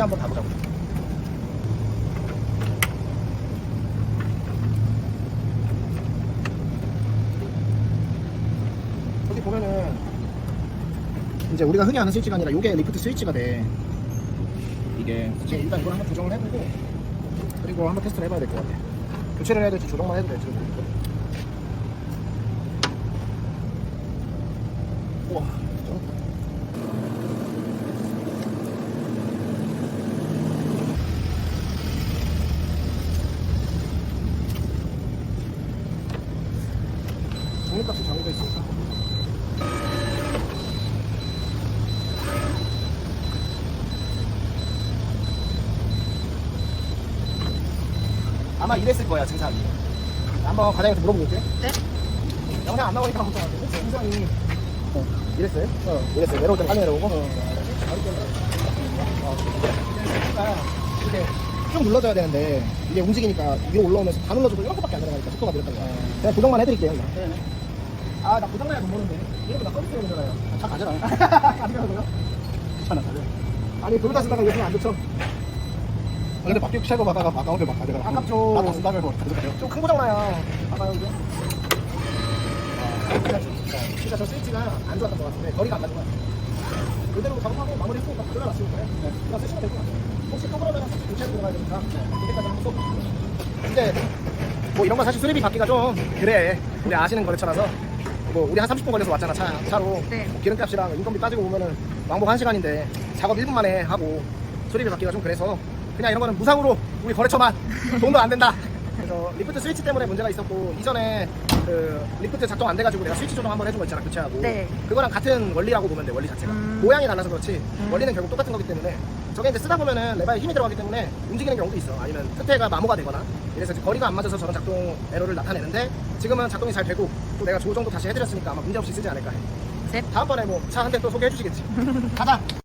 스위치 한번 가보자고. 여기 보면은 이제 우리가 흔히 아는 스위치가 아니라 이게 리프트 스위치가 돼. 이게 이제 일단 이걸 한번 조정을 해보고 그리고 한번 테스트를 해봐야 될 것 같아. 교체를 해야 될지 조정만 해도 될지 모르겠고. 우와, 좀. 종이값이 정해져 있으니까. 아마 이랬을 거야 증상이. 한번 과장님한테 물어보고 올게. 네? 영상 안 나오니까 걱정하는데 증상이 어, 이랬어요? 어, 이랬어요. 내려올 때 빨리 내려오고. 어. 이렇게 쭉 눌러줘야 되는데 이게 움직이니까 위로 올라오면서 다 눌러줘도 이렇게밖에 안 들어가니까 속도가 느렸던 거야. 제가 고정만 해드릴게요. 이거. 아, 나 고장 나야 돈 버는데. 이러면 나 서비스 되잖아요. 다 가져라. 가져가고요? 괜찮아 가져 아니, 돌다 쓰다가 이거 안 좋죠? 아, 근데 바뀌고 샤고 받다가 아까운데 막 가져가 아깝죠. 나도 쓴다며 뭐 가져가요 좀큰 고장 나요. 봐봐요, 이게. 아, 진짜, 저 스위치가 안 좋았던 것 같은데, 거리가 안것 같아요. 그대로 작업하고 마무리했고, 막 가져가놨으니까, 네. 그냥 쓰시면 될 것 같아요. 혹시 또 그러면 교체로 들어가야 되니까, 그때까지 한번 써 근데, 뭐 이런 건 사실 수리비 받기가 좀 그래. 우리 아시는 거래처라서. 뭐, 우리 한 30분 걸려서 왔잖아, 차, 차로. 네. 뭐 기름값이랑 인건비 따지고 보면은 왕복 1시간인데 작업 1분 만에 하고 수리비 받기가 좀 그래서 그냥 이런 거는 무상으로 우리 거래처만 돈도 안 된다. 그래서 리프트 스위치 때문에 문제가 있었고 이전에 그 리프트 작동 안 돼가지고 내가 스위치 조정 한번 해준 거 있잖아 교체하고. 네. 그거랑 같은 원리라고 보면 돼 원리 자체가. 음. 모양이 달라서 그렇지 원리는 결국 똑같은 거기 때문에. 저게 이제 쓰다 보면은 레바에 힘이 들어가기 때문에 움직이는 경우도 있어. 아니면 끝에가 마모가 되거나. 이래서 이제 거리가 안 맞아서 저런 작동 에러를 나타내는데 지금은 작동이 잘 되고 또 내가 조정도 다시 해드렸으니까 아마 문제 없이 쓰지 않을까 해. 네. 다음번에 뭐 차 한 대 또 소개해 주시겠지. 가자